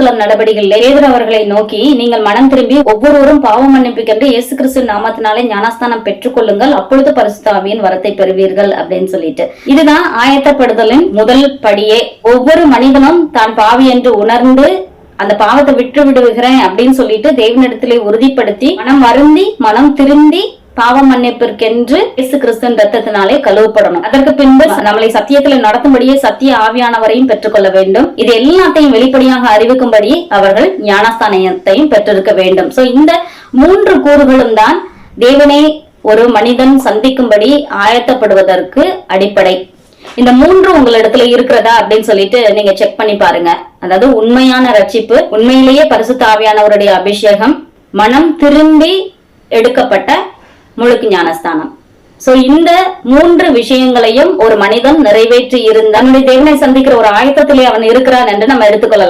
அப்போஸ்தலர் நடவடிக்கைகளில் பேதுரு அவர்களை நோக்கி நீங்கள் மனம் திரும்பி ஒவ்வொருவரும் பாவ கண்டு இயேசு கிறிஸ்து நாமத்தினாலே ஞானஸ்தானம் பெற்றுக்கொள்ளுங்கள் அப்பொழுது பரிசுத்தாவியின் வரத்தை பெறுவீர்கள் அப்படின்னு சொல்லிட்டு. இதுதான் ஆயத்தப்படுதலின் முதல் படியே. ஒவ்வொரு மனிதனும் தான் பாவி என்று உணர்ந்து அந்த பாவத்தை விட்டு விடுகிறேன் அப்படின்னு சொல்லிட்டு தேவனிடத்திலே உறுதிப்படுத்தி மனம் வருந்தி மனம் திருந்தி பாவ மன்னிப்பிற்கென்று இயேசு கிறிஸ்தன் ரத்தத்தினாலே கழுவப்படணும். அதற்கு பின்பு நம்மளை சத்தியத்துல நடத்தும்படியே சத்திய ஆவியானவரையும் பெற்றுக்கொள்ள வேண்டும். இது எல்லாத்தையும் வெளிப்படையாக அறிவிக்கும்படி அவர்கள் ஞானஸ்தானத்தையும் பெற்றிருக்க வேண்டும். சோ இந்த மூன்று கூறுகளும் தான் தேவனை ஒரு மனிதன் சந்திக்கும்படி ஆயத்தப்படுவதற்கு அடிப்படை. இந்த மூன்று உங்களிடத்துல இருக்கிறதா அப்படின்னு சொல்லிட்டு நீங்க செக் பண்ணி பாருங்க. அதாவது உண்மையான ரட்சிப்பு உண்மையிலேயே பரிசுத்த ஆவியானவருடைய அபிஷேகம் மனம் திரும்பி எடுக்கப்பட்ட முழுக்கு ஞானஸ்தானம். சோ இந்த மூன்று விஷயங்களையும் ஒரு மனிதன் நிறைவேற்றி இருந்த தன்னுடைய தேவனை சந்திக்கிற ஒரு ஆயத்தத்திலே அவன் இருக்கிறான் என்று நம்ம எடுத்துக்கொள்ளலாம்.